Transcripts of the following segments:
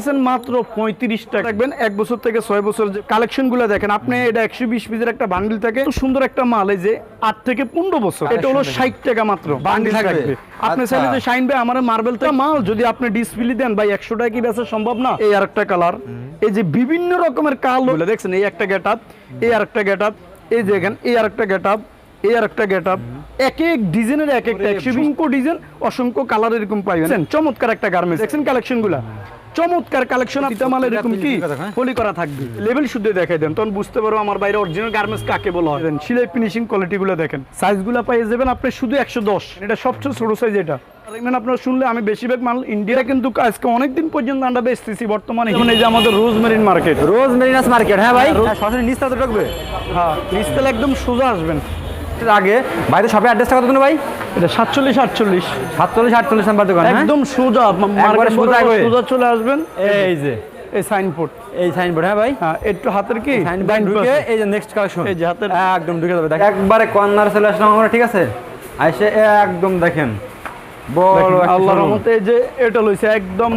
পাইতেছেন মাত্র পঁয়ত্রিশ টাকা দেখবেন এক বছর থেকে ছয় বছর যে কালেকশনগুলো দেখেন আপনি এটা একশো বিশ পিসের একটা বান্ডিল থাকে। সুন্দর একটা মাল এই যে আট থেকে পনেরো বছর। এটা হলো ষাট টাকা মাত্র বান্ডিল থাকবে? আপনি আচ্ছা। চাইলে যে শাইন ভাই আমার মার্বেল থেকে মাল যদি আপনি ডিসপ্লে দেন ভাই একশো টাকা কি বেচা সম্ভব না? এই আরেকটা কালার এই যে বিভিন্ন রকমের কালো দেখছেন এই একটা গেট আপ এই আরেকটা গেট আপ এই যে এখানে এই আরেকটা গেট আপ এই আরেকটা গেট আপ এক এক ডিজাইনের এক একটা একশো অসংখ্য ডিজাইন অসংখ্য কালার এরকম পাইবেন। চমৎকার একটা গার্মেন্টস দেখছেন কালেকশনগুলা। চমৎকার কালেকশন মাল এরকম কি? হ্যাঁ? পলি করা থাকবে। লেভেল শুদ্ধ দেখাই দেন। তখন বুঝতে পারো আমার বাইরে অরিজিনাল গার্মেন্টস কাকে বলা হয়। সিলাই ফিনিশিং কোয়ালিটি গুলো দেখেন। সাইজগুলো পাইয়ে যাবেন আপনি শুধু একশো দশ। এটা সবচেয়ে ছোট সাইজ এটা। আর আপনারা শুনলে আমি বেশিরভাগ মাল ইন্ডিয়া কিন্তু আজকে অনেকদিন পর্যন্ত আমরা বেচতেছি বর্তমানে। যেমন এই যে আমাদের রোজমেরিন মার্কেট রোজ মেরিনাস মার্কেট হ্যাঁ ভাই? হ্যাঁ, রোজ- হ্যাঁ, সরাসরি নিচ তলাতে ঢুকবে? হ্যাঁ নিচতলা একদম সোজা আসবেন। আগে তো শপে অ্যাড্রেসটা কত ভাই? এটা সাতচল্লিশ আটচল্লিশ। সাতচল্লিশ আটচল্লিশ নাম্বার দোকান হ্যাঁ? একদম সোজা মার্কেট সোজা সোজা চলে আসবেন। এই যে এই সাইনবোর্ড এই সাইনবোর্ড হ্যাঁ ভাই? হ্যাঁ একটু হাতের কি? সাইনবোর্ড ঢুকে এই যে নেক্সট কালেকশন এই যে হাতের। একদম ঢুকে যাবে দেখেন। একবারে কর্নার চলে আসলাম আমরা ঠিক আছে? আইসে একদম দেখেন। বড় আল্লাহর রহমতে এই যে এটা লইছে একদম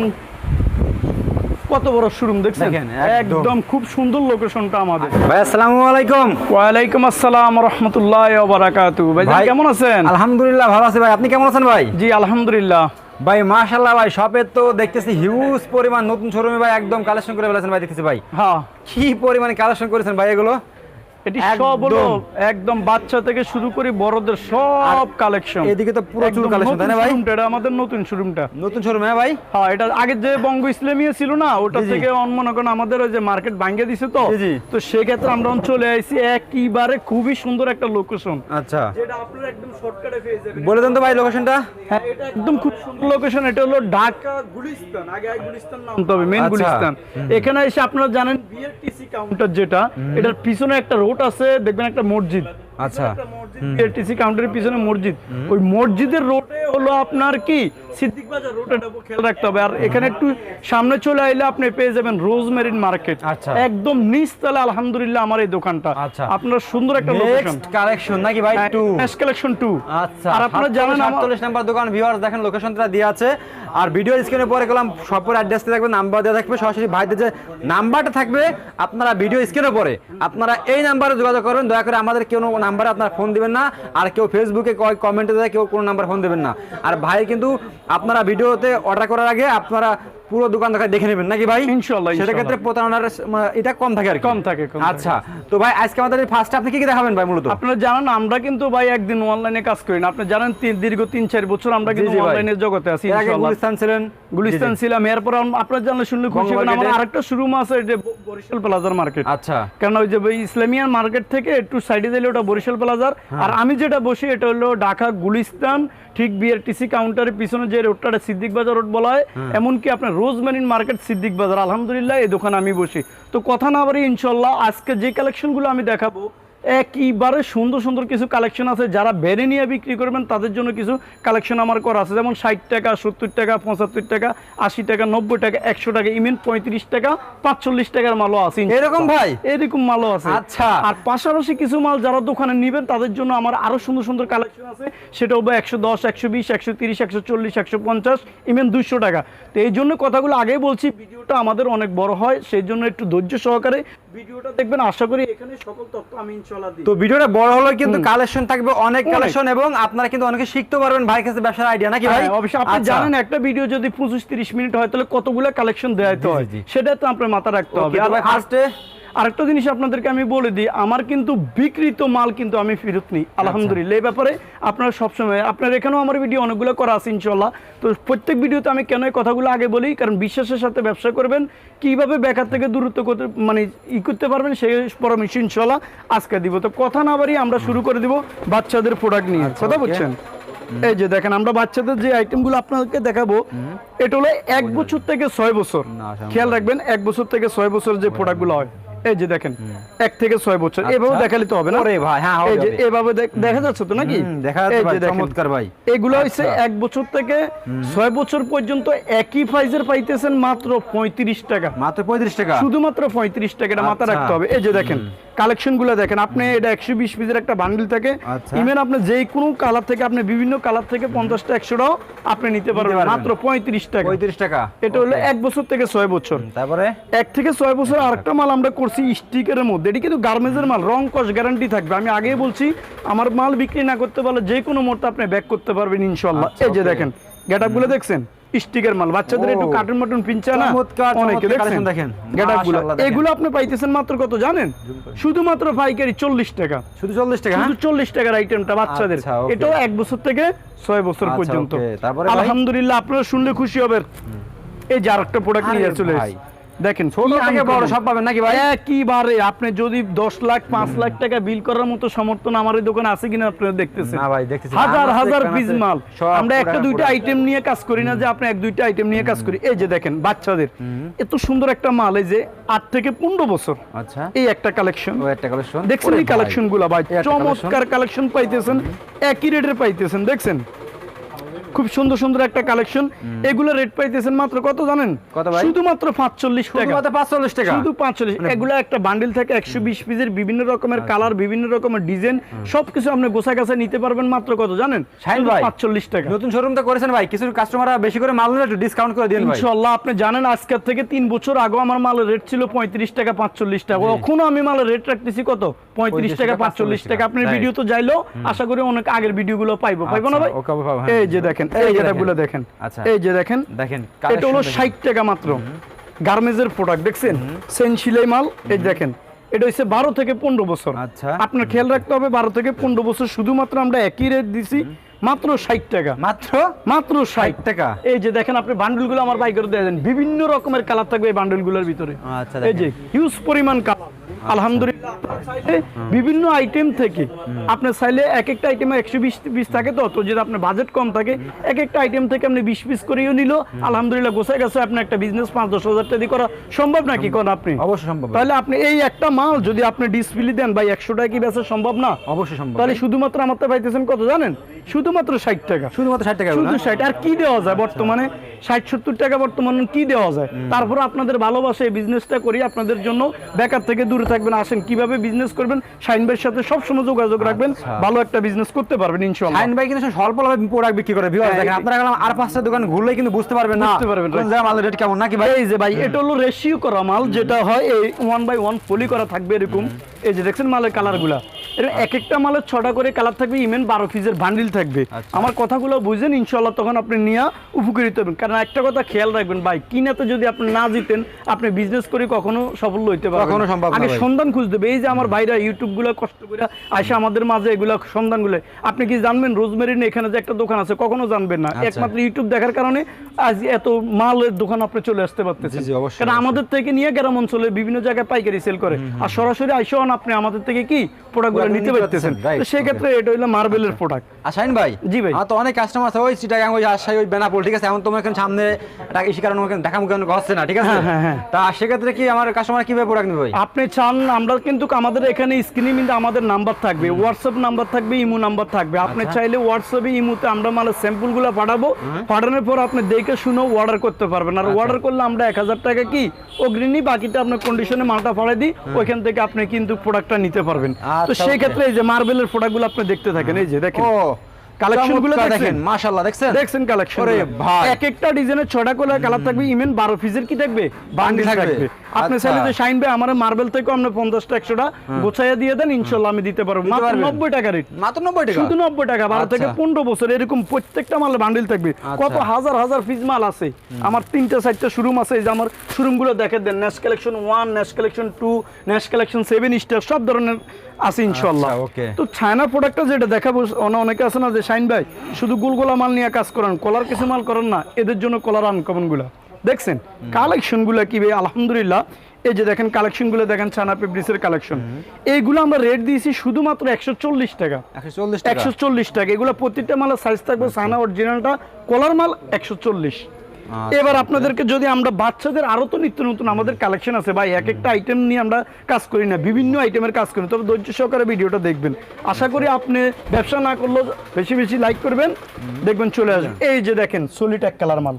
কত বড় শোরুম দেখছেন? একদম। খুব সুন্দর লোকেশনটা আমাদের। ভাই আসসালামু আলাইকুম। ওয়া আলাইকুম আসসালাম রাহমাতুল্লাহি ওয়া বারাকাতু ভাই ভাই- কেমন আছেন? আলহামদুলিল্লাহ ভালো আছি ভাই। আপনি কেমন আছেন ভাই? জি আলহামদুলিল্লাহ। ভাই মাশাআল্লাহ ভাই শপে তো দেখতেছি হিউজ পরিমাণ নতুন শোরুমে ভাই একদম কালেকশন করে ফেলেছেন ভাই দেখতেছি ভাই। হ্যাঁ। কি পরিমাণে কালেকশন করেছেন ভাই এগুলো? এটি সব হলো একদম। একদম বাচ্চা থেকে শুরু করে বড়দের সব কালেকশন এদিকে তো প্রচুর কালেকশন তাই না ভাই? এটা আমাদের নতুন শোরুমটা নতুন শোরুম হ্যাঁ ভাই? হ্যাঁ এটা আগে যে বঙ্গ ইসলামিয়া ছিল না ওটা জি, জি। থেকে মনে করেন আমাদের ওই যে মার্কেট ভাঙ্গে দিছে তো জি, জি। তো সেক্ষেত্রে আমরা চলে আসছি একইবারে খুবই সুন্দর একটা লোকেশন আচ্ছা। যেটা আপনারা একদম শর্টকাটে পেয়ে যাবেন। বলে দেন তো ভাই লোকেশনটা হ্যাঁ এটা একদম খুব সুন্দর লোকেশন এটা হলো ঢাকা গুলিস্তান আগে আগে গুলিস্তান নাম। তবে মেন আচ্ছা। গুলিস্তান। এখানে এসে আপনারা জানেন বিআরটিসি কাউন্টার যেটা এটার পিছনে একটা রোড আছে দেখবেন একটা মসজিদ। আচ্ছা। কাউন্টারের পিছনে মসজিদ। ওই মসজিদের রোডে হলো আপনার কি? সিদ্দিক বাজার রোডে খেয়াল রাখতে হবে। আর এখানে একটু সামনে চলে আইলে আপনি পেয়ে যাবেন রোজমেরিন মার্কেট আচ্ছা। একদম নিচতলা আলহামদুলিল্লাহ আমার এই দোকানটা। আচ্ছা। আপনার সুন্দর একটা লোকেশন কালেকশন নাকি ভাই? টু কালেকশন টু আচ্ছা। আর আপনারা জানেন নাম্বার দোকান ভিউয়ার্স দেখেন লোকেশনটা দেওয়া আছে। আর ভিডিও স্ক্রিনে পরে গেলাম সপর থাকবে নাম্বার দেওয়া থাকবে। সরাসরি ভাইদের যে নাম্বারটা থাকবে আপনারা ভিডিও স্ক্রিনে পরে আপনারা এই নাম্বারে যোগাযোগ করবেন। দয়া করে আমাদের কেউ নাম্বারে আপনার ফোন দেবেন না, আর কেউ ফেসবুকে কমেন্টে দেয় কেউ কোনো নাম্বার ফোন দেবেন না। আর ভাই কিন্তু আপনারা ভিডিওতে অর্ডার করার আগে আপনারা পুরো দোকান দেখা দেখে নেবেন। নাকি ভাই? ইনশাল্লাহ, সেটা ক্ষেত্রে প্রতারণার এটা কম থাকে আর কম থাকে, আচ্ছা তো ভাই আজকে আমাদের ফার্স্ট আপনি কি কি দেখাবেন ভাই মূলত? আপনারা জানেন আমরা কিন্তু ভাই একদিন অনলাইনে কাজ করি না। আপনি জানেন তিন- দীর্ঘ তিন চার বছর আমরা কিন্তু অনলাইনের জগতে আছি ইনশাআল্লাহ। গুলিস্তান ছিলেন। গুলিস্তান। ছিলাম। এরপর আপনারা জানলে শুনলে খুশি হবেন আমার। আরেকটা শোরুম আছে যে বরিশাল প্লাজার মার্কেট আচ্ছা। কারণ ওই যে ইসলামিয়ান মার্কেট থেকে একটু সাইডে দিলে ওটা বরিশাল প্লাজার। হ্যাঁ। আর আমি যেটা বসি এটা হলো ঢাকা গুলিস্তান ঠিক বিআরটিসি কাউন্টারের পিছনে যে রোডটা সিদ্দিক বাজার রোড বলা হয়। হ্যাঁ। এমনকি আপনার রোজমেরিন মার্কেট সিদ্দিক বাজার। আলহামদুলিল্লাহ, এই দোকানে আমি বসি। তো কথা না বাড়ি ইনশাল্লাহ আজকে যে কালেকশনগুলো আমি দেখাবো একইবারে সুন্দর সুন্দর কিছু কালেকশন আছে। যারা বেড়ে নিয়ে বিক্রি করবেন তাদের জন্য কিছু কালেকশন আমার করা আছে। যেমন ষাট টাকা সত্তর টাকা পঁচাত্তর টাকা আশি টাকা নব্বই টাকা একশো টাকা ইমেন পঁয়ত্রিশ টাকা পাঁচচল্লিশ টাকার মালও আছে। এরকম ভাই? এরকম মালও আছে। আচ্ছা। আর পাশাপাশি কিছু মাল যারা দোকানে নিবেন তাদের জন্য আমার আরও সুন্দর সুন্দর কালেকশন আছে। সেটা হবে একশো দশ একশো বিশ একশো তিরিশ একশো চল্লিশ একশো পঞ্চাশ ইমেন দুশো টাকা। তো এই জন্য কথাগুলো আগেই বলছি ভিডিওটা আমাদের অনেক বড় হয়। সেই জন্য একটু ধৈর্য সহকারে ভিডিওটা দেখবেন। আশা করি এখানে সকল তথ্য আমি তো ভিডিওটা বড় হলো কিন্তু কালেকশন থাকবে অনেক। কালেকশন এবং আপনারা কিন্তু অনেকে শিখতে পারবেন ভাই কাছে ব্যবসার আইডিয়া নাকি ভাই? হ্যাঁ, অবশ্যই। আপনি আচ্ছা। জানেন একটা ভিডিও যদি পঁচিশ তিরিশ মিনিট হয় তাহলে কতগুলো কালেকশন দেওয়া হয়? সেটা তো আপনার মাথা রাখতে হবে। আর ভাই ফার্স্টে আরেকটা জিনিস আপনাদেরকে আমি বলে দিই আমার কিন্তু বিকৃত মাল কিন্তু আমি ফেরত নিই আলহামদুলিল্লাহ। এই ব্যাপারে আপনারা সবসময় আপনার এখানেও আমার ভিডিও অনেকগুলো করা আছে ইনশাল্লাহ তো প্রত্যেক ভিডিওতে আমি কেন এই কথাগুলো আগে বলি? কারণ বিশ্বাসের সাথে ব্যবসা করবেন কীভাবে বেকার থেকে দূরত্ব করতে মানে ই করতে পারবেন সেই পরামর্শ ইনশাল্লাহ আজকে দিব। তো কথা না বাড়ি আমরা শুরু করে দিব বাচ্চাদের প্রোডাক্ট নিয়ে। কথা okay. বুঝছেন? এই যে দেখেন আমরা বাচ্চাদের যে আইটেমগুলো আপনাদেরকে দেখাবো এটা হলো এক বছর থেকে ছয় বছর। খেয়াল রাখবেন এক বছর থেকে ছয় বছর যে প্রোডাক্টগুলো হয়। এই যে দেখেন এক থেকে ছয় বছর। এভাবে দেখালে তো হবে না? আরে ভাই, হ্যাঁ, এই যে এভাবে দেখা যাচ্ছে তো নাকি? দেখা যাচ্ছে ভাই, চমৎকার ভাই। এগুলো হচ্ছে আচ্ছা। এক বছর থেকে ছয় বছর পর্যন্ত একই প্রাইজের পাইতেছেন মাত্র পঁয়ত্রিশ টাকা। মাত্র পঁয়ত্রিশ টাকা? শুধুমাত্র পঁয়ত্রিশ টাকা এটা মাথা আচ্ছা। রাখতে হবে। এই যে দেখেন কালেকশনগুলো দেখেন আপনি এটা একশো বিশ পিসের একটা বান্ডিল থাকে। আচ্ছা। ইভেন আপনি যে কোনো কালার থেকে আপনি বিভিন্ন কালার থেকে পঞ্চাশটা একশোটাও আপনি নিতে পারবেন। মাত্র পঁয়ত্রিশ টাকা। পঁয়ত্রিশ টাকা? এটা হলো এক বছর থেকে ছয় বছর। তারপরে? এক থেকে ছয় বছর আরেকটা মাল আমরা করছি স্টিকারের মধ্যে। এটি কিন্তু গার্মেন্টসের মাল রং কস গ্যারান্টি থাকবে। আমি আগেই বলছি আমার মাল বিক্রি না করতে পারলে যে কোনো মুহূর্তে আপনি ব্যাক করতে পারবেন ইনশাল্লাহ আচ্ছা, এই যে. দেখেন গেটগুলো দেখছেন? স্টিকার মাল। বাচ্চাদের একটু কার্টুন মাটুন পিনছে না? অনেকে চমৎকার দেখেন। গেটাগুলো এগুলো আপনি পাইতেছেন মাত্র কত জানেন? শুধুমাত্র পাইকারি চল্লিশ টাকা। শুধু চল্লিশ টাকা হ্যাঁ? শুধু চল্লিশ টাকার আইটেমটা বাচ্চাদের। আচ্ছা, এটাও এক বছর থেকে ছয় বছর আচ্ছা, পর্যন্ত। তারপরে আলহামদুলিল্লাহ আপনারা শুনলে খুশি হবেন। এই যে আরেকটা প্রোডাক্ট নিয়ে চলে এসেছি। দেখেন ছোট থেকে বড় সব পাবেন নাকি ভাই? একইবারে আপনি যদি দশ লাখ পাঁচ লাখ টাকা বিল করার মতো সমর্থন আমার এই দোকানে আছে কিনা আপনারা দেখতেছেন। না ভাই, দেখতেছি। হাজার হাজার পিস মাল। আমরা একটা দুইটা আইটেম নিয়ে কাজ করি না যে আপনি এক দুইটা আইটেম নিয়ে কাজ করি। এই যে দেখেন বাচ্চাদের। এত সুন্দর একটা মাল এই যে আট থেকে পনেরো বছর। আচ্ছা। এই একটা কালেকশন ও একটা কালেকশন দেখছেন এই কালেকশনগুলা ভাই? চমৎকার কালেকশন পাইতেছেন। একই রেটের পাইতেছেন দেখছেন? খুব সুন্দর সুন্দর একটা কালেকশন। এগুলো রেট পাইতেছেন মাত্র কত জানেন? কত ভাই? শুধুমাত্র পাঁচচল্লিশ টাকা। শুধুমাত্র পাঁচচল্লিশ টাকা? শুধু পাঁচচল্লিশ। এগুলো একটা বান্ডিল থাকে একশো বিশ পিসের বিভিন্ন রকমের কালার বিভিন্ন রকমের ডিজাইন সবকিছু আপনি গোছা গাছা নিতে পারবেন মাত্র কত জানেন? শাহিন ভাই। পাঁচচল্লিশ টাকা। নতুন শোরুম তো করেছেন ভাই। কিছু কাস্টমাররা বেশি করে মাল নিলে একটু ডিসকাউন্ট করে দিন ভাই। ইনশাল্লাহ আপনি জানেন আজকের থেকে তিন বছর আগে আমার মালের রেট ছিল পঁয়ত্রিশ টাকা পাঁচচল্লিশ টাকা। এখনও আমি মালের রেট রাখতেছি কত? পঁয়ত্রিশ টাকা পাঁচচল্লিশ টাকা। আপনার ভিডিও তো যাইলো। আশা করি অনেক আগের ভিডিও গুলো পাইবো। পাইবো না আচ্ছা, ভাই? হ্যাঁ। এই যে দেখেন এই এই যে যেটা গুলো দেখেন। দেখেন আচ্ছা। এই যে দেখেন দেখেন এটা হলো collection ষাট টাকা মাত্র। গার্মেন্টসের প্রোডাক্ট দেখছেন? সেন সিলাই মাল এই দেখেন এটা হচ্ছে বারো থেকে পনেরো বছর। আচ্ছা। আপনার খেয়াল রাখতে হবে বারো থেকে পনেরো বছর শুধুমাত্র আমরা একই রেট দিছি মাত্র ষাট টাকা। মাত্র? মাত্র ষাট টাকা? এই যে দেখেন আপনি বান্ডেলগুলো আমার বাইকের দিয়ে দেন। বিভিন্ন রকমের কালার থাকবে এই বান্ডেলগুলোর ভিতরে। আচ্ছা, এই যে হিউজ পরিমাণ কালার আলহামদুলিল্লাহ বিভিন্ন আইটেম থেকে আপনি চাইলে এক একটা আইটেমে একশো বিশ পিস থাকে তো তো যদি আপনার বাজেট কম থাকে এক একটা আইটেম থেকে আপনি বিশ পিস করেও নিল আলহামদুলিল্লাহ গোছায় গেছে আপনি একটা বিজনেস পাঁচ দশ হাজার টাকা করা সম্ভব নাকি কোন আপনি? অবশ্যই সম্ভব। তাহলে আপনি এই একটা মাল যদি আপনি ডিসপ্লে দেন ভাই একশো টাকা কি বেচা সম্ভব না? অবশ্যই সম্ভব। তাহলে শুধুমাত্র আমার তো পাইতেছেন কত জানেন? শুধুমাত্র ষাট টাকা। শুধুমাত্র ষাট টাকা? শুধু ষাট আর কি দেওয়া যায় বর্তমানে? ষাট সত্তর টাকা বর্তমানে কি দেওয়া যায়? তারপর আপনাদের ভালোবাসে এই বিজনেসটা করি আপনাদের জন্য বেকার থেকে দূরে থাকবেন আসেন কীভাবে বিজনেস করবেন শাহিন ভাইয়ের সাথে সবসময় যোগাযোগ রাখবেন আচ্ছা। ভালো একটা বিজনেস করতে পারবেন ইনশাআল্লাহ। শাহিন ভাই কিন্তু স্বল্প লাভে প্রোডাক্ট বিক্রি করে ভিউয়ার্স হ্যাঁ, দেখেন আপনারা গেলাম আর পাঁচটা দোকান ঘুরলে কিন্তু বুঝতে পারবেন না। বুঝতে পারবেন, কোন জায়গা মালের রেট কেমন নাকি ভাই? এই যে ভাই এটা হলো রেশিও করা মাল যেটা হয় এই ওয়ান বাই ওয়ান ফলি করা থাকবে এরকম। এই যে দেখছেন মালের কালার গুলা এক একটা মালের ছটা করে কালার থাকবে ইমেন বারো পিসের বান্ডিল থাকবে। আচ্ছা। আমার কথাগুলো বুঝেন ইনশাল্লাহ তখন আপনি নিয়ে উপকৃত হবেন। কারণ একটা কথা খেয়াল রাখবেন ভাই কিনাতে যদি আপনি না জিতেন আপনি বিজনেস করে কখনো সফল হইতে পারবেন আগে সন্ধান খুঁজতে হবে। এই যে আমার ভাইরা ইউটিউবগুলো কষ্ট করে আসে আমাদের মাঝে এগুলো সন্ধানগুলো আপনি কি জানবেন রোজমেরিন এখানে যে একটা দোকান আছে? কখনো জানবেন না। আচ্ছা। একমাত্র ইউটিউব দেখার কারণে আজ এত মালের দোকান আপনি চলে আসতে পারতেছেন। কারণ আমাদের থেকে নিয়ে গ্রাম অঞ্চলে বিভিন্ন জায়গায় পাইকারি সেল করে। আর সরাসরি আইসন আপনি আমাদের থেকে কি প্রোডাক্টগুলো Product নিতে নিতে পারতেছেন। পারতেছেন, তো সেই ক্ষেত্রে এটা হলো মার্বেলের প্রোডাক্ট আর ভাই জি ভাই। আমার তো অনেক কাস্টমার আছে ওই চিটাগাং ওই রাজশাহী ওই বেনাপোল ঠিক আছে? এখন তোমার এখানে সামনে একটা কারণে ওখানে দেখা মুখে হচ্ছে না ঠিক আছে? হ্যাঁ, হ্যাঁ, হ্যাঁ। তা সেক্ষেত্রে কি আমার কাস্টমার কীভাবে প্রোডাক্ট নেবে ভাই? আপনি চান আমরা কিন্তু আমাদের এখানে স্ক্রিনে কিন্তু আমাদের নাম্বার থাকবে হোয়াটসঅ্যাপ নাম্বার থাকবে ইমো নাম্বার থাকবে। আপনি আচ্ছা। চাইলে হোয়াটসঅ্যাপে ইমোতে আমরা মানে স্যাম্পলগুলো পাঠাবো পাঠানোর পর আপনি দেখে শুনেও অর্ডার করতে পারবেন। আচ্ছা। আর অর্ডার করলে আমরা এক হাজার টাকা কি অগ্রিণী বাকিটা আপনার কন্ডিশনে মালটা পাঠাই দিই ওইখান থেকে আপনি কিন্তু প্রোডাক্টটা নিতে পারবেন। তো আচ্ছা, সেই ক্ষেত্রে এই যে মার্বেলের প্রোডাক্টগুলো আপনি দেখতে থাকেন এই যে দেখেন। ও কালেকশনগুলো দেখেন? মাশাআল্লাহ দেখছেন? দেখছেন কালেকশন ভাই। এক একটা ডিজাইনের ছটা করে কালার থাকবে ইমেন বারো পিসের কি থাকবে? বান্ডিল থাকবে। আপনি আচ্ছা। চাইলে যে শাইন ভাই আমার মার্বেল থেকে আপনি পঞ্চাশটা একশোটা গোছাইয়া দিয়ে দেন ইনশাল্লাহ আমি দিতে পারব। মাত্র? নব্বই টাকা রেট মাত্র নব্বই টাকা? শুধু নব্বই টাকা। বারো থেকে আচ্ছা। পনেরো বছর এরকম প্রত্যেকটা মালে বান্ডিল থাকবে। আচ্ছা। কত হাজার হাজার পিস মাল আছে। আমার তিনটা চারটা শোরুম আছে এই যে আমার শোরুমগুলো দেখে দেন। Nash collection one Nash collection two Nash collection seven star সব ধরনের আছে ইনশাল্লাহ. তো চায়না প্রোডাক্টটা যেটা দেখাবো অনে- অনেকে আছে না যে শাইন ভাই শুধু গুলগোলা মাল নিয়ে কাজ করেন। কলার কিছু মাল করেন না এদের জন্য কলার আনকমনগুলা। দেখছেন? কালেকশনগুলা কি ভাই? আলহামদুলিল্লাহ। এই যে দেখেন কালেকশনগুলো দেখেন চায়না পেব্রিসের কালেকশন এইগুলো আমরা রেট দিয়েছি শুধুমাত্র একশো চল্লিশ টাকা। একশো চল্লিশ টাকা? এগুলো প্রত্যেকটা মালের সাইজ থাকবে সানা অরিজিনালটা কলার মাল একশো চল্লিশ। আচ্ছা, এবার আপনাদেরকে যদি আমরা বাচ্চাদের আরও তো নিত্য নতুন আমাদের কালেকশন আছে ভাই এক একটা আইটেম নিয়ে আমরা কাজ করি না বিভিন্ন আইটেমের কাজ করি তবে ধৈর্য সহকারে ভিডিওটা দেখবেন। আশা করি আপনি ব্যবসা না করলেও বেশি বেশি লাইক করবেন। দেখবেন চলে আসবেন এই যে দেখেন সলিড এক কালার মাল।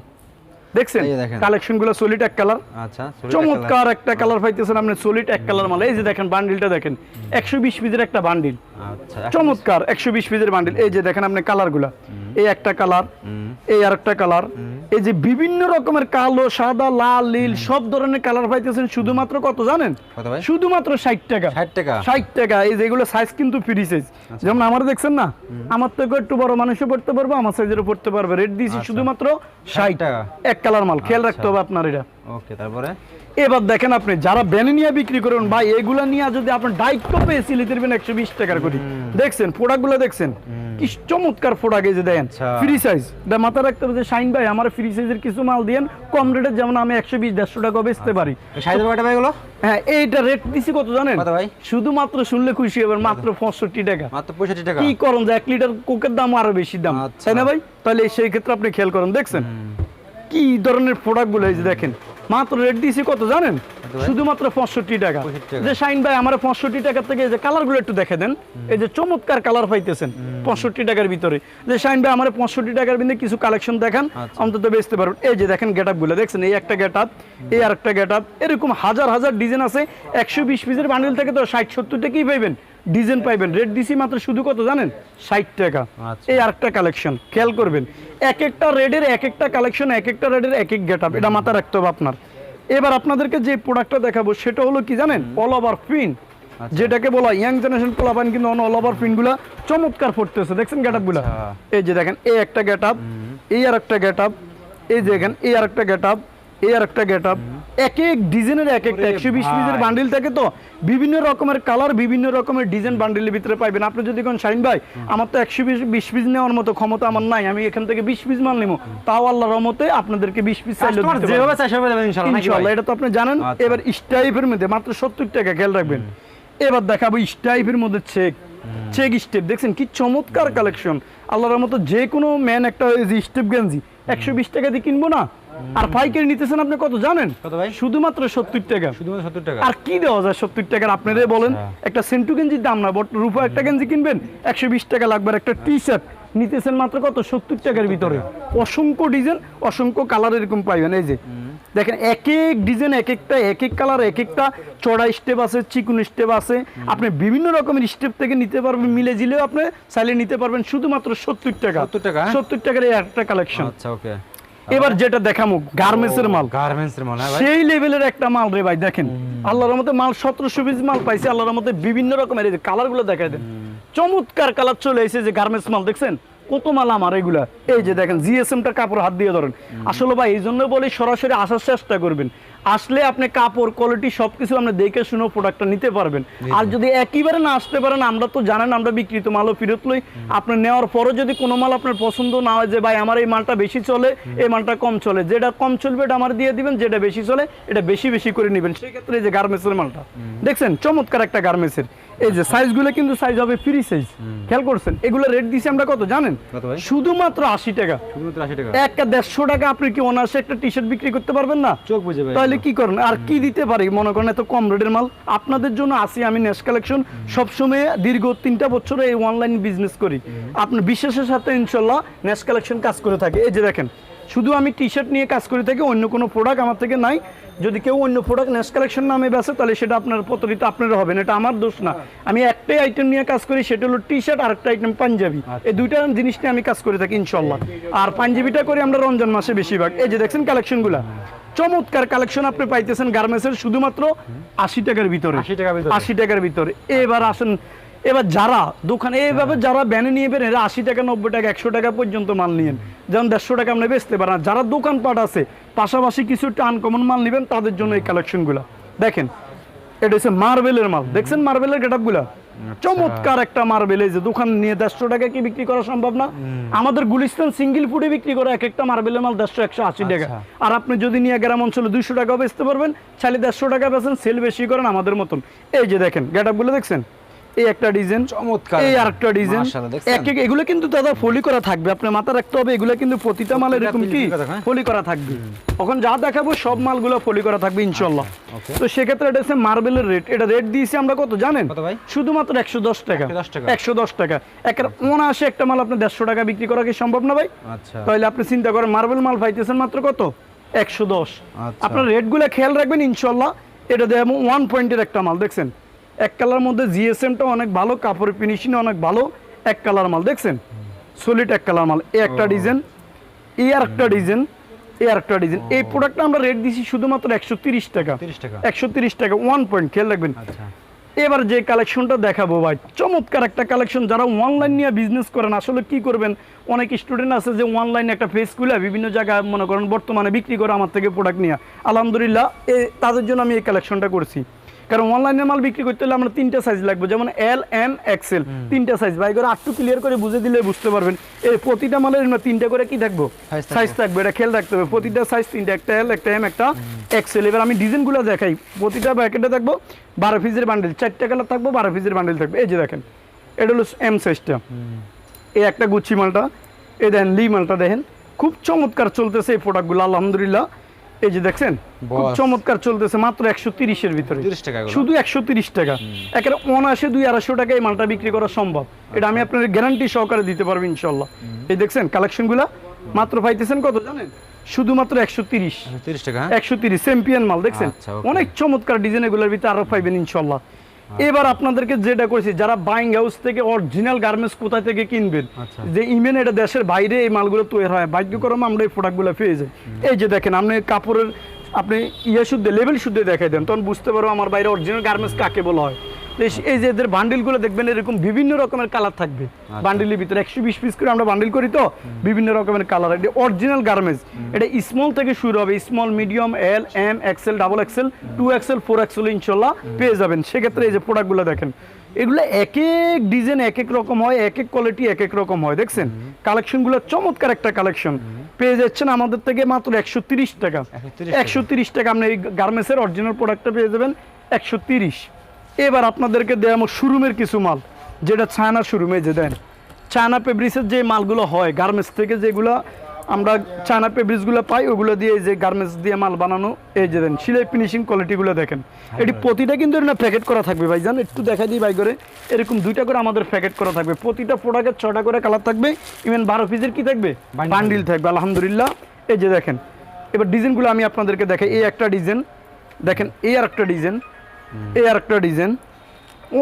দেখছেন? কালেকশনগুলো সলিড এক কালার আচ্ছা চমৎকার একটা কালার পাইতেছেন আপনি সলিড এক কালার মাল। এই যে দেখেন বান্ডিলটা দেখেন। একশো বিশ পিসের একটা বান্ডিল আচ্ছা চমৎকার একশো বিশ পিসের বান্ডিল এই যে দেখেন আপনি কালারগুলা। এই একটা কালার এই আর একটা কালার। এই যে বিভিন্ন রকমের কালো সাদা লাল নীল সব ধরনের কালার পাইতেছেন শুধুমাত্র কত জানেন? শুধুমাত্র ষাট টাকা। 60 টাকা? ষাট টাকা। এই যেগুলো সাইজ কিন্তু ফ্রি সাইজ যেমন আমার দেখছেন না আমার তো একটু বড় মানুষও পড়তে পারব আমার সাইজেরও পড়তে পারবে। রেট দিয়েছি শুধুমাত্র ষাট টাকা। এক কালার মাল খেয়াল রাখতে হবে আপনার এটা। ওকে তারপরে? এবার দেখেন আপনি যারা বিক্রি করুন ভাই এগুলা নিয়ে যদি আপনি একশো বিশ টাকার করে। দেখছেন দেখছেন? কি চমৎকার প্রোডাক্ট এই যে দেন আচ্ছা। Free size. এটা রাখতে হবে যে শাইন ভাই আমার ফ্রি সাইজের কিছু মাল দিয়েন কম রেটে যেমন আমি একশো বিশ দেড়শো টাকা বেচতে পারি। সাইজ কয়টা ভাই হ্যাঁ এইটা রেট দিছি কত জানেন? ভাই? শুধুমাত্র শুনলে খুশি হবেন মাত্র পঁয়ষট্টি টাকা। মাত্র 65 টাকা? কি করুন যে এক লিটার কোকের দাম আরও বেশি দাম। আচ্ছা। তাই না ভাই? তাহলে সেই ক্ষেত্রে আপনি খেয়াল করেন দেখছেন? কি ধরনের প্রোডাক্টগুলো এই যে দেখেন? মাত্র রেট দিয়েছি কত জানেন? শুধুমাত্র পঁয়ষট্টি টাকা। যে শাইন ভাই আমার পঁয়ষট্টি টাকা থেকে এই যে কালারগুলো একটু দেখে দেন। এই যে চমৎকার কালার পাইতেছেন পঁয়ষট্টি টাকার ভিতরে। যে শাইন ভাই আমার পঁয়ষট্টি টাকার ভিতরে কিছু কালেকশন দেখান। আচ্ছা। অন্তত বেচতে পারুন এই যে দেখেন গেটগুলো দেখছেন? এই একটা গেট আপ এই আর একটা গেট আপ এরকম হাজার হাজার ডিজাইন আছে। একশো বিশ পিসের বান্ডেল থেকে তো ষাট সত্তর টাকাই পাইবেন। ডিজাইন পাইবেন। রেট দিছি মাত্র শুধু কত জানেন? ষাট টাকা। আচ্ছা। এই আরেকটা কালেকশন খেয়াল করবেন। এক একটা রেডের এক একটা কালেকশন এক একটা রেডের এক এক গেট এটা মাথায় রাখতে হবে আপনার। এবার আপনাদেরকে যে প্রোডাক্টটা দেখাবো সেটা হলো কি জানেন? অল ওভার আচ্ছা। যেটাকে বলা ইয়াং জেনারেশন পোলাপান কিন্তু অল ওভার প্রিন্ট চমৎকার পড়তেছে দেখছেন গেট আচ্ছা। এই যে দেখেন এই একটা গেট আপ এই আর একটা গেট আপ এই যে দেখেন এই আর একটা গেট আপ এই আর একটা গেট আপ এক এক ডিজাইনের এক একটা একশো বিশ পিসের বান্ডিল থাকে তো বিভিন্ন রকমের কালার বিভিন্ন রকমের ডিজাইন বান্ডিলের ভিতরে পাইবেন। আপনি যদি কোন শাইন ভাই আমার তো একশো বিশ বিশ পিস নেওয়ার মতো ক্ষমতা আমার নাই আমি এখান থেকে বিশ পিস মাল নিবো। তাও আল্লাহ রহমতে আপনাদেরকে বিশ পিস কাস্টমার যেভাবে চাই সেভাবে দেবেন ইনশাআল্লাহ নাকি ভাই? ইনশাল্লাহ এটা তো আপনি জানেন। আচ্ছা। এবার স্টাইপের মধ্যে মাত্র সত্তর টাকা খেয়াল রাখবেন। এবার দেখাবো স্টাইপের মধ্যে চেক চেক স্টেপ দেখছেন কি চমৎকার কালেকশন আল্লাহর মতো যে কোনো ম্যান একটা স্টেপ গেঞ্জি একশো বিশ টাকা দিয়ে কিনবো না? আর পাইকারি নিতেছেন আপনি কত জানেন? কত ভাই? শুধুমাত্র সত্তর টাকা। শুধুমাত্র 70 টাকা। আর কি দেওয়া যায় সত্তর টাকার? আপনারাই বলেন আচ্ছা। একটা সেন্টু গেঞ্জির দাম না বট রূপা একটা গেঞ্জি কিনবেন একশো বিশ টাকা লাগবে। একটা টি শার্ট নিতেছেন মাত্র কত? সত্তর টাকার ভিতরে। অসংখ্য ডিজাইন অসংখ্য কালার এরকম পাইবেন এই যে। দেখেন এক এক ডিজাইন এক একটা এক এক কালার এক একটা। চড়া স্টেপ আছে চিকুন স্টেপ আছে। আপনি বিভিন্ন রকমের স্টেপ থেকে নিতে পারবেন মিলে জিলেও আপনি চাইলে নিতে পারবেন শুধুমাত্র সত্তর টাকা। 70 টাকা, হ্যাঁ? সত্তর টাকার একটা কালেকশন আচ্ছা ওকে এবার যেটা দেখামো গার্মেন্টসের মাল। গার্মেন্টস এর মাল হয় ভাই। সেই লেভেলের একটা মাল রে ভাই দেখেন। আল্লাহর রহমতে মাল সতেরোশো পিস মাল পাইছে আল্লাহর রহমতে বিভিন্ন রকমের এই যে কালারগুলো দেখায় দেন চমৎকার কালার চলে এসেছে যে গার্মেন্টস মাল দেখছেন? কত মাল আমার এগুলা। এই যে দেখেন জিএসএম টা কাপড় হাত দিয়ে ধরেন। আসলে ভাই এই জন্য বলি সরাসরি আসার চেষ্টা করবেন। আসলে আপনি কাপড় কোয়ালিটি সবকিছু আপনি দেখে শুনে প্রোডাক্টটা নিতে পারবেন। আর যদি একইবারে না আসতে পারেন আমরা তো জানেন আমরা বিক্রিত মালও ফেরত লই। আপনি নেওয়ার পরও যদি কোনো মাল আপনার পছন্দ না হয় যে ভাই আমার এই মালটা বেশি চলে এই মালটা কম চলে। যেটা কম চলবে এটা আমার দিয়ে দিবেন যেটা বেশি চলে এটা বেশি বেশি করে নেবেন। সেক্ষেত্রে এই যে গার্মেন্টসের মালটা দেখছেন? চমৎকার একটা গার্মেন্টসের এই যে সাইজগুলো কিন্তু সাইজ হবে ফ্রি সাইজ খেয়াল করছেন? এগুলো রেট দিছি আমরা কত জানেন? শুধুমাত্র আশি টাকা। শুধুমাত্র 80 টাকা। একটা দেড়শো টাকা আপনি কি অনার্সে একটা টি শার্ট বিক্রি করতে পারবেন না? চোখ বুঝে তাহলে কি করেন? আর কি দিতে পারি? মনে করেন এত কম রেটের মাল। আপনাদের জন্য আসি আমি নেস কালেকশন সবসময় দীর্ঘ তিনটা বছর এই অনলাইন বিজনেস করি। আপনার বিশ্বাসের সাথে ইনশাল্লাহ নেস কালেকশন কাজ করে থাকে। এই যে দেখেন শুধু আমি টি শার্ট নিয়ে কাজ করে থাকি অন্য কোনো প্রোডাক্ট আমার থেকে নাই। যদি কেউ অন্য প্রোডাক্ট নেস কালেকশন নামে বেসে তাহলে সেটা আপনার প্রতারিত আপনারা হবেন এটা আমার দোষ না। আমি একটাই আইটেম নিয়ে কাজ করি সেটা হলো টি শার্ট আর একটা আইটেম পাঞ্জাবি এই দুইটা জিনিস নিয়ে আমি কাজ করে থাকি ইনশাল্লাহ আর পাঞ্জাবিটা করি আমরা রমজান মাসে বেশিরভাগ। এই যে দেখছেন কালেকশনগুলা চমৎকার কালেকশন আপনি পাইতেছেন গার্মেন্টসের শুধুমাত্র আশি টাকার ভিতরে। 80 টাকার ভিতরে। আশি টাকার ভিতরে। এবার আসেন এবার যারা দোকানে এইভাবে যারা ব্যানে নিয়ে বেরেন এরা আশি টাকা নব্বই টাকা একশো টাকা পর্যন্ত মাল নিয়েন। যেমন দেড়শো টাকা আপনি বেচতে পারেন। যারা দোকানপাট আছে পাশাপাশি কিছু একটা আনকমন মাল নেবেন তাদের জন্য এই কালেকশনগুলো দেখেন এটা হচ্ছে মার্বেলের মাল। দেখছেন মার্বেলের গেটআপগুলা চমৎকার একটা মার্বেল এই যে দোকান নিয়ে দেড়শো টাকা কি বিক্রি করা সম্ভব না? আমাদের গুলিস্তান সিঙ্গেল ফুডে বিক্রি করে এক একটা মার্বেলের মাল দেড়শো একশো আশি টাকা। আচ্ছা। আর আপনি যদি নিয়ে গ্রাম অঞ্চলে দুইশো টাকা বেচতে পারবেন চাইলে দেড়শো টাকা বেচেন সেল বেশি করেন আমাদের মতন। এই যে দেখেন গেটআপগুলো দেখছেন? এই একটা ডিজাইন চমৎকার। এই আরেকটা ডিজাইন মাশাআল্লাহ, এক এক এগুলো কিন্তু দাদা ফলি করা থাকবে। আপনি মাথা রাখতে হবে এগুলো কিন্তু প্রতিটা মাল এরকম কি? ফলি করা থাকবে, হ্যাঁ? ফলি করা থাকবে। এখন যা দেখাবো সব মালগুলো ফলি করা থাকবে ইনশাল্লাহ ওকে। তো সেক্ষেত্রে এটা হচ্ছে মার্বেলের রেট এটা রেট দিয়েছি আমরা কত জানেন? শুধুমাত্র একশো দশ টাকা। 110 টাকা। একশো দশ টাকা। একের অনায়াসে একটা মাল আপনি দেড়শো টাকা বিক্রি করা কি সম্ভব না ভাই? আচ্ছা। তাহলে আপনি চিন্তা করেন মার্বেল মাল পাইতেছেন মাত্র কত? একশো দশ। আচ্ছা। আপনার রেটগুলো খেয়াল রাখবেন ইনশাল্লাহ এটা দেয় ওয়ান পয়েন্টের একটা মাল দেখছেন? এক কালার মধ্যে জিএসএমটা অনেক ভালো কাপড়ের ফিনিশিং অনেক ভালো এক কালার মাল দেখছেন? সলিড এক কালার মাল এই একটা ডিজাইন এই আর একটা ডিজাইন এই আর একটা ডিজাইন এই প্রোডাক্টটা আমরা রেট দিছি শুধুমাত্র একশো তিরিশ টাকা। 30 টাকা। একশো তিরিশ টাকা ওয়ান পয়েন্ট খেয়াল রাখবেন। আচ্ছা। এবার যে কালেকশনটা দেখাবো ভাই চমৎকার একটা কালেকশন যারা অনলাইন নিয়ে বিজনেস করেন আসলে কি করবেন? অনেক স্টুডেন্ট আছে যে অনলাইনে একটা ফেস খুলে বিভিন্ন জায়গায় মনে করেন বর্তমানে বিক্রি করে আমার থেকে প্রোডাক্ট নিয়ে। আলহামদুলিল্লাহ এ তাদের জন্য আমি এই কালেকশনটা করছি। কারণ অনলাইনে মাল বিক্রি করতে হলে আমরা তিনটা সাইজ লাগবে যেমন এল এম এক্সেল তিনটা সাইজ ভাই করে আটটু ক্লিয়ার করে বুঝে দিলে বুঝতে পারবেন। এই প্রতিটা মালের তিনটা করে কি থাকব? সাইজ থাকবে। এটা খেয়াল রাখতে হবে। প্রতিটা সাইজ তিনটা একটা এল একটা এম একটা এক্সেল এবার আমি ডিজাইনগুলো দেখাই। প্রতিটা প্যাকেটে থাকব বারো পিসের বান্ডেল চারটা কালার থাকব বারো পিসের বান্ডেল থাকবে। এই যে দেখেন এটা হলো এম সাইজটা এই একটা গুচ্ছি মালটা এই দেখেন লি মালটা দেখেন। খুব চমৎকার চলতেছে এই প্রোডাক্টগুলো আলহামদুলিল্লাহ। এই যে দেখছেন খুব চমৎকার চলতেছে মাত্র একশো তিরিশের ভিতরে। 30 টাকা এগুলো? শুধু একশো তিরিশ টাকা। একেবারে দুই আড়াইশো টাকায় মালটা বিক্রি করা সম্ভব। এটা আমি আপনার গ্যারান্টি সহকারে দিতে পারব ইনশাল্লাহ এই দেখছেন কালেকশনগুলা মাত্র পাইতেছেন কত জানেন? শুধুমাত্র একশো তিরিশ? একশো তিরিশ চ্যাম্পিয়ন মাল দেখছেন? আচ্ছা, অনেক চমৎকার ডিজাইন এগুলোর ভিতরে আরও পাইবেন ইনশাল্লাহ এবার আপনাদেরকে যেটা করেছি যারা বাইং হাউস থেকে অরিজিনাল গার্মেন্টস কোথায় থেকে কিনবেন আচ্ছা। যে ইমেন এটা দেশের বাইরে এই মালগুলো তৈরি হয়। ভাগ্যক্রমে আমরা এই প্রোডাক্টগুলো পেয়ে যাই। এই যে দেখেন আপনি কাপড়ের আপনি ইয়ে শুদ্ধ লেভেল শুদ্ধ দেখাই দেন তখন বুঝতে পারব আমার বাইরে অরিজিনাল গার্মেন্টস কাকে বলা হয়। এই- এই যে এদের বান্ডিলগুলো দেখবেন এরকম বিভিন্ন রকমের কালার থাকবে। বান্ডিলের ভিতরে একশো বিশ পিস করে আমরা বান্ডিল করি তো? বিভিন্ন রকমের কালার এটা অরিজিনাল গার্মেন্টস এটা স্মল থেকে শুরু হবে। Small medium L M XL double XL two XL four XL ইনশাল্লাহ পেয়ে যাবেন। সেক্ষেত্রে এই যে প্রোডাক্টগুলো দেখেন এগুলো এক এক ডিজাইন এক এক রকম হয় এক এক কোয়ালিটি এক এক রকম হয় দেখছেন? কালেকশনগুলো চমৎকার একটা কালেকশন পেয়ে যাচ্ছেন আমাদের থেকে মাত্র একশো তিরিশ টাকা। 130 টাকা। একশো তিরিশ টাকা আপনি এই গার্মেন্টসের অরিজিনাল প্রোডাক্টটা পেয়ে যাবেন একশো তিরিশ। এবার আপনাদেরকে দেয় আমার শোরুমের কিছু মাল যেটা চায়না শোরুমে যে দেন। চায়না পেব্রিসের যে মালগুলো হয় গার্মেন্টস থেকে যেগুলো আমরা চায়না পেব্রিসগুলো পাই ওগুলো দিয়ে যে গার্মেন্টস দিয়ে মাল বানানো এই যে দেন সিলাই ফিনিশিং কোয়ালিটিগুলো দেখেন। এটি প্রতিটা কিন্তু না প্যাকেট করা থাকবে ভাই জান একটু দেখা দিই ভাই করে। এরকম দুইটা করে আমাদের প্যাকেট করা থাকবে। প্রতিটা প্রোডাক্টের ছটা করে কালার থাকবে ইভেন বারো পিসের কি থাকবে? বান্ডিল থাকবে আলহামদুলিল্লাহ। এই যে দেখেন এবার ডিজাইনগুলো আমি আপনাদেরকে দেখাই এই একটা ডিজাইন দেখেন এই আর একটা ডিজাইন এই আর একটা ডিজাইন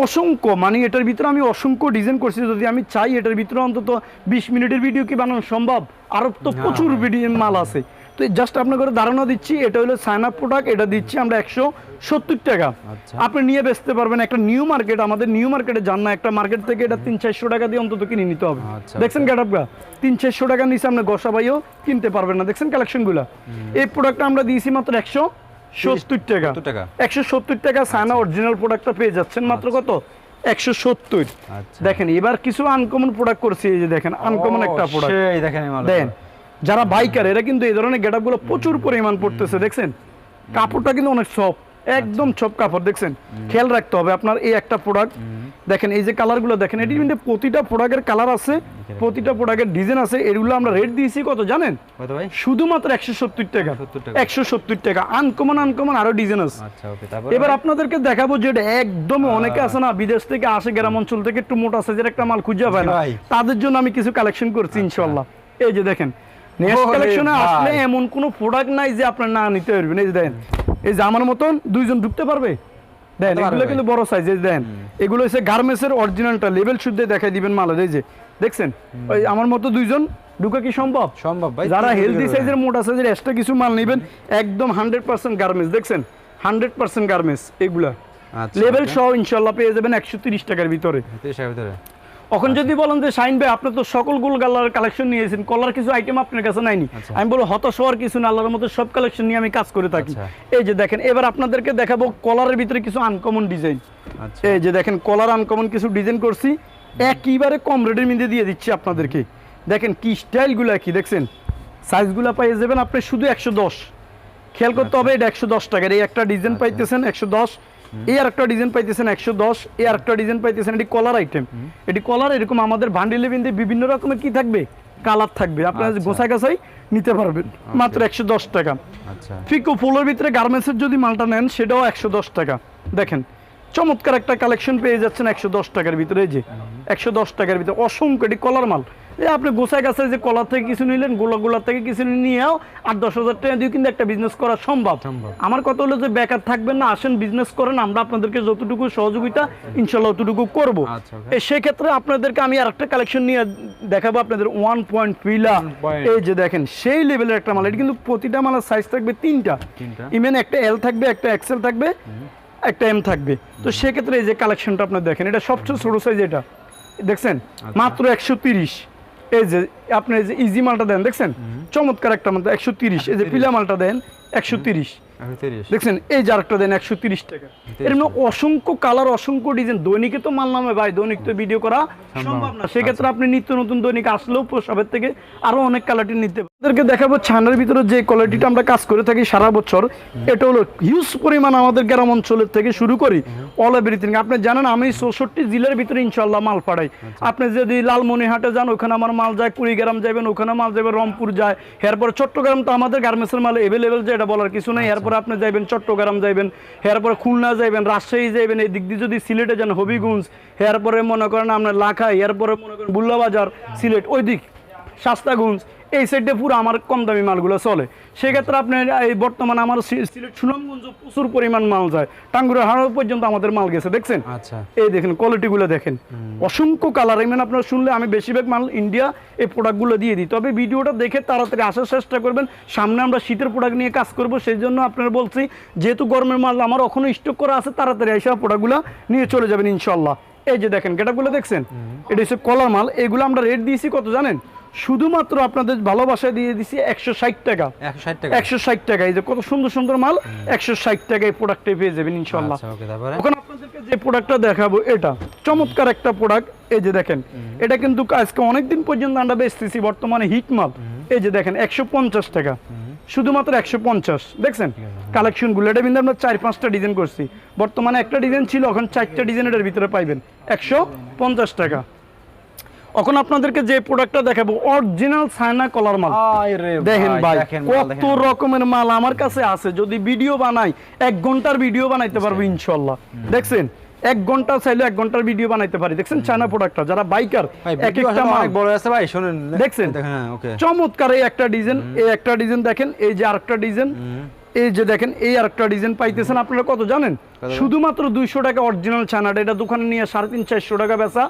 অসংখ্য মানে এটার ভিতরে আমি অসংখ্য ডিজাইন করছি যদি আমি চাই এটার ভিতরে অন্তত বিশ মিনিটের ভিডিও কি বানানো সম্ভব? আরও তো প্রচুর ভিডিও মাল আছে। তো জাস্ট আপনাকে ধারণা দিচ্ছি এটা হলো সাইন আপ প্রোডাক্ট এটা দিচ্ছি আমরা একশো সত্তর টাকা। আচ্ছা। আপনি নিয়ে বেচতে পারবেন একটা নিউ মার্কেট আমাদের নিউ মার্কেটে যান না একটা মার্কেট থেকে এটা তিন চারশো টাকা দিয়ে অন্তত কিনে নিতে হবে। আচ্ছা, দেখছেন গেটআপটা তিন চারশো টাকা নিচে আপনি গসা পাইও কিনতে পারবেন না দেখছেন কালেকশনগুলো এই প্রোডাক্টটা আমরা দিয়েছি মাত্র একশো সত্তর টাকা। 70 টাকা। একশো সত্তর টাকা সানা অরিজিনাল প্রোডাক্টটা পেয়ে যাচ্ছেন মাত্র কত? একশো সত্তর। আচ্ছা। দেখেন এবার কিছু আনকমন প্রোডাক্ট করছি এই যে দেখেন আনকমন একটা প্রোডাক্ট দেখেন যারা বাইকার এরা কিন্তু এই ধরনেরগুলো প্রচুর পরিমাণ পড়তেছে দেখছেন? কাপড়টা কিন্তু অনেক সফট একদম সব কাপড় দেখছেন? খেয়াল রাখতে হবে আপনার এই একটা প্রোডাক্ট দেখেন এই যে কালারগুলো দেখেন এটি কিন্তু প্রতিটা প্রোডাক্টের কালার আছে প্রতিটা প্রোডাক্টের ডিজাইন আছে। এগুলো আমরা রেট দিয়েছি কত জানেন? শুধুমাত্র একশো সত্তর টাকা। একশো সত্তর টাকা। আনকমন আনকমন আরও ডিজাইন আছে। আচ্ছা এবার আপনাদেরকে দেখাবো যে এটা একদমই অনেকে আছে না বিদেশ থেকে আসে গ্রাম অঞ্চল থেকে একটু মোটা সাইজের একটা মাল খুঁজে পায় না। তাদের জন্য আমি কিছু কালেকশন করছি ইনশাল্লাহ এই যে দেখেন নেক্সট কালেকশনে আসলে এমন কোনো প্রোডাক্ট নাই যে আপনার না নিতে পারবেন। এই যে দেখেন এই যে আমার মতন দুইজন ঢুকতে পারবে? দেন এগুলো কিন্তু বড় সাইজ দেন এগুলো হচ্ছে গার্মেন্টসের অরিজিনালটা লেভেল শুদ্ধ দেখাই দিবেন মাল এই যে দেখছেন? ওই আমার মতো দুইজন ঢুকা কি সম্ভব? সম্ভব ভাই যারা হেলদি সাইজের মোটা সাইজের এক্সট্রা কিছু মাল নেবেন একদম হান্ড্রেড পার্সেন্ট গার্মেন্টস দেখছেন? হান্ড্রেড পার্সেন্ট গার্মেন্টস এগুলা। আচ্ছা, লেভেল okay। সহ ইনশাল্লাহ পেয়ে যাবেন একশো তিরিশ টাকার ভিতরে। তিরিশ টাকার ভিতরে। এখন যদি বলেন যে শাইন ভাই আপনি তো সকল গুল গালার কালেকশন নিয়েছেন কলার কিছু আইটেম আপনার কাছে নাইনি আচ্ছা। আমি বলব হতাশ হওয়ার কিছু না আল্লাহর মতো সব কালেকশন নিয়ে আমি কাজ করে থাকি। আচ্ছা। এই যে দেখেন এবার আপনাদেরকে দেখাবো কলারের ভিতরে কিছু আনকমন ডিজাইন আচ্ছা। এই যে দেখেন কলার আনকমন কিছু ডিজাইন করছি। একইবারে কম রেটের মধ্যে দিয়ে দিচ্ছি আপনাদেরকে। দেখেন কি স্টাইলগুলো কি দেখছেন? সাইজগুলো পাইয়ে যাবেন আপনি শুধু একশো দশ। খেয়াল করতে হবে এটা একশো দশ টাকার। এই একটা ডিজাইন পাইতেছেন একশো দশ। এই আর একটা ডিজাইন পাইতেছেন একশো দশ এই আর একটা ডিজাইন পাইতেছেন এটি কলার আইটেম এটি কলার এরকম আমাদের ভান্ডিলে বিন্দে বিভিন্ন রকমের কি থাকবে? কালার থাকবে। আপনারা আচ্ছা। গোছাই গাছাই নিতে পারবেন। মাত্র একশো দশ টাকা। আচ্ছা। ফিকো ফুলের ভিতরে গার্মেন্টসের যদি মালটা নেন সেটাও একশো দশ টাকা। দেখেন চমৎকার একটা কালেকশন পেয়ে যাচ্ছেন একশো দশ টাকার ভিতরে। এই যে একশো দশ টাকার ভিতরে অসংখ্য এটি কলার মাল। আপনি গোসাই গাছের যে কলার থেকে কিছু নিলেন গোলা থেকে কিছু নিয়েও আট দশ হাজার টাকা দিয়ে কিন্তু একটা বিজনেস করা সম্ভব। আমার কথা হলো যে বেকার থাকবেন না আসেন বিজনেস করেন আমরা আপনাদেরকে যতটুকু সহযোগিতা ইনশাল্লাহ অতটুকু করব। আচ্ছা, সেক্ষেত্রে আপনাদেরকে আমি আর একটা কালেকশন নিয়ে দেখাবো আপনাদের ওয়ান পয়েন্ট পিলা এই যে দেখেন সেই লেভেলের একটা মাল এটা কিন্তু প্রতিটা মালের সাইজ থাকবে তিনটা। ইভেন একটা এল থাকবে একটা এক্সেল থাকবে একটা এম থাকবে। তো সেক্ষেত্রে এই যে কালেকশনটা আপনার দেখেন এটা সবচেয়ে ছোট সাইজ এটা। দেখছেন? আচ্ছা। মাত্র একশো তিরিশ। এই যে আপনি যে ইজি মালটা দেন দেখছেন? চমৎকার একটা মাল একশো তিরিশ। এই যে পিলা মালটা দেন একশো তিরিশ। দেখছেন এই আরেকটা দেন একশো তিরিশ টাকা। এর অসংখ্য কালার অসংখ্য ডিজাইন। দৈনিকে তো মাল নামে ভাই দৈনিক তো ভিডিও করা সম্ভব। না। সেক্ষেত্রে আপনি নিত্য নতুন দৈনিক আসলেও সবের থেকে আরও অনেক কালারটি নিতে পারেন। দেখাবো ছানার ভিতরে যে কোয়ালিটিটা আমরা কাজ করে থাকি সারা বছর এটা হলো হিউজ পরিমাণ আমাদের গ্রাম অঞ্চলের থেকে শুরু করি। অল এভরিথিং আপনি জানেন আমি চৌষট্টি জেলার ভিতরে ইনশাল্লাহ মাল পাঠাই। আপনি যদি লালমনিহাটে যান ওখানে আমার মাল যায় কুড়িগ্রাম যাবেন ওখানে মাল যাবে রংপুর যায়। এরপর চট্টগ্রাম তো আমাদের গার্মেন্টসের মাল এভেলেবেল যে এটা বলার কিছু নেই। এরপর আপনি যাইবেন চট্টগ্রাম যাইবেন, এরপর খুলনা যাইবেন, রাজশাহী যাইবেন, এই দিক দিয়ে যদি সিলেটে যান হবিগঞ্জ, এরপরে মনে করেন আপনার লাখাই, এরপরে মনে করেন বুল্লাবাজার, সিলেট ওই দিক শাস্তাগঞ্জ এই সাইডে পুরো আমার কম দামি মালগুলো চলে। সেক্ষেত্রে আপনার এই বর্তমানে আমার সিলেট সুনামগঞ্জ প্রচুর পরিমাণ মাল যায়। টাঙ্গুরের হাড় পর্যন্ত আমাদের মাল গেছে দেখছেন? আচ্ছা। এই দেখেন কোয়ালিটিগুলো দেখেন। অসংখ্য কালার এই মানে আপনারা শুনলে আমি বেশিরভাগ মাল ইন্ডিয়া এই প্রোডাক্টগুলো দিয়ে দিই। তবে ভিডিওটা দেখে তাড়াতাড়ি আসার চেষ্টা করবেন। সামনে আমরা শীতের প্রোডাক্ট নিয়ে কাজ করব সেই জন্য আপনারা বলছি যেহেতু গরমের মাল আমার এখনও স্টক করা আছে তাড়াতাড়ি এসে প্রোডাক্টগুলো নিয়ে চলে যাবেন ইনশাল্লাহ এই যে দেখেন গেটাগুলো দেখছেন? এটা হচ্ছে কলার মাল। এগুলো আমরা রেট দিয়েছি কত জানেন? শুধুমাত্র আপনাদের ভালোবাসায় দিয়ে দিছি একশো ষাট টাকা। একশো ষাট টাকা। একশো ষাট টাকা এই যে কত সুন্দর সুন্দর মাল একশো ষাট টাকায় প্রোডাক্টে পেয়ে যাবেন ইনশাল্লাহ আচ্ছা এখন আপনাদেরকে যে প্রোডাক্টটা দেখাবো এটা চমৎকার একটা প্রোডাক্ট এই যে দেখেন এটা কিন্তু আজকে অনেকদিন পর্যন্ত আমরা বেচতেছি বর্তমানে হিট মাল এই যে দেখেন একশো পঞ্চাশ টাকা। শুধুমাত্র একশো পঞ্চাশ দেখছেন? কালেকশনগুলো এটা কিন্তু আমরা চার পাঁচটা ডিজাইন করছি। বর্তমানে একটা ডিজাইন ছিল এখন চারটা ডিজাইন এটার ভিতরে পাইবেন। একশো পঞ্চাশ টাকা। এখন আপনাদেরকে যে প্রোডাক্টটা দেখাবো অরিজিনাল সাইনা কলার মাল। দেখেন ভাই কত রকমের মাল আমার কাছে আছে। যদি ভিডিও বানাই এক ঘণ্টার ভিডিও বানাইতে পারব ইনশাল্লাহ। দেখছেন? এক ঘণ্টা চাইলে এক ঘণ্টার ভিডিও বানাইতে পারি। দেখছেন চায়না প্রোডাক্টটা যারা বাইকার এক একটা মাল। অনেক বড় আছে ভাই শুনুন। দেখছেন? হ্যাঁ ওকে চমৎকার এই একটা ডিজাইন এই একটা ডিজাইন দেখেন এই যে আরেকটা ডিজাইন এই যে দেখেন এই আরেকটা ডিজাইন পাইতেছেন আপনারা কত জানেন? শুধুমাত্র দুইশো টাকা অরিজিনাল চায়নাটা এটা দোকানে নিয়ে সাড়ে তিন চারশো টাকা বেচা।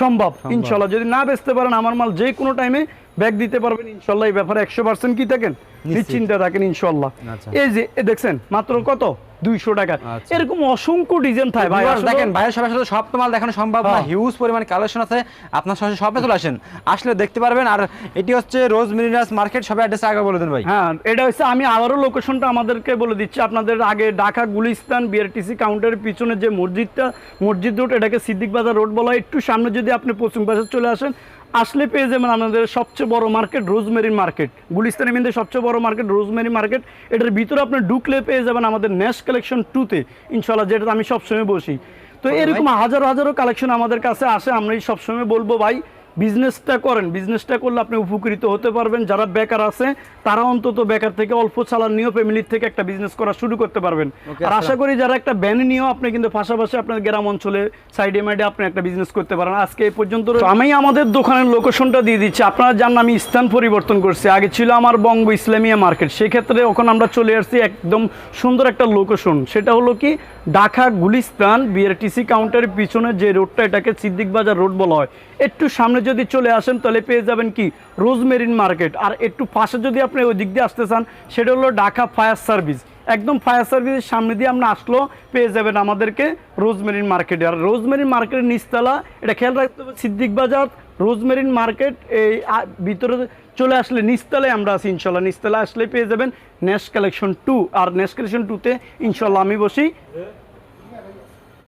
সম্ভব ইনশাল্লাহ। যদি না বেচতে পারেন আমার মাল যে কোনো টাইমে ব্যাগ দিতে পারবেন ইনশাল্লাহ এই ব্যাপারে একশো পার্সেন্ট কি থাকেন? নিশ্চিন্তে থাকেন ইনশাল্লাহ। আচ্ছা। এই যে এ দেখছেন মাত্র কত? দুইশো টাকা। আচ্ছা। এরকম অসংখ্য ডিজাইন থাকে। ভাই দেখেন ভাইয়ের সবার সাথে সব দেখানো সম্ভব না। হ্যাঁ। হিউজ পরিমাণ কালেকশন আছে। আপনার শপে চলে আসেন। আসলে দেখতে পারবেন আর এটি হচ্ছে রোজ মিনিরাস মার্কেট সবাই অ্যাড্রেস আগে বলে দেন ভাই। হ্যাঁ এটা হচ্ছে আমি আবারও লোকেশনটা আমাদেরকে বলে দিচ্ছি। আপনাদের আগে ঢাকা গুলিস্তান বিআরটিসি কাউন্টারের পিছনে যে মসজিদটা মসজিদ রোড এটাকে সিদ্দিক বাজার রোড বলা হয়। একটু সামনে যদি আপনি পশ্চিম পাশে চলে আসেন আসলে পেয়ে যাবেন আমাদের সবচেয়ে বড় মার্কেট রোজমেরি মার্কেট গুলিস্তানি মধ্যে সবচেয়ে বড় মার্কেট রোজমেরি মার্কেট এটার ভিতরে আপনি ঢুকলে পেয়ে যাবেন আমাদের ন্যাশ কালেকশন টুতে ইনশাল্লাহ যেটা আমি সবসময় বসি। তো এরকম হাজারো হাজারো কালেকশন আমাদের কাছে আসে আমরাই সবসময় বলব ভাই। বিজনেসটা করেন। বিজনেসটা করলে আপনি উপকৃত হতে পারবেন। যারা বেকার আছে তারা অন্তত বেকার থেকে অল্প চালান নিয়েও ফ্যামিলির থেকে একটা বিজনেস করা শুরু করতে পারবেন। আর আশা করি যারা একটা ব্যান নিয়েও আপনি কিন্তু পাশাপাশি আপনার গ্রাম অঞ্চলে সাইডে মাইডে আপনি একটা বিজনেস করতে পারেন। আজকে এই পর্যন্ত আমি আমাদের দোকানের লোকেশনটা দিয়ে দিচ্ছি। আপনারা জানেন আমি স্থান পরিবর্তন করছি। আগে ছিল আমার বঙ্গ ইসলামিয়া মার্কেট সেক্ষেত্রে ওখানে আমরা চলে আসছি একদম সুন্দর একটা লোকেশন সেটা হলো কি? ঢাকা গুলিস্তান বিআরটিসি কাউন্টারের পিছনে যে রোডটা এটাকে সিদ্দিক বাজার রোড বলা হয়। একটু সামনে যদি চলে আসেন, তাহলে পেয়ে যাবেন কি? রোজমেরিন মার্কেট। আর একটু পাশে যদি আপনি ওই দিক দিয়ে আসতে চান, সেটা হলো ঢাকা ফায়ার সার্ভিস। একদম ফায়ার সার্ভিসের সামনে দিয়ে আমরা আসলো পেয়ে যাবেন আমাদেরকে রোজমেরিন মার্কেটে। আর রোজমেরিন মার্কেটের নিচতলা, এটা খেয়াল রাখতে হবে সিদ্দিক বাজার রোজমেরিন মার্কেট, এই ভিতরে চলে আসলে নিচতলায় আমরা আছি ইনশাল্লাহ নিস্তালে আসলে পেয়ে যাবেন নেক্সট কালেকশন টু আর নেক্সট কালেকশন টুতে ইনশাল্লাহ আমি বসি।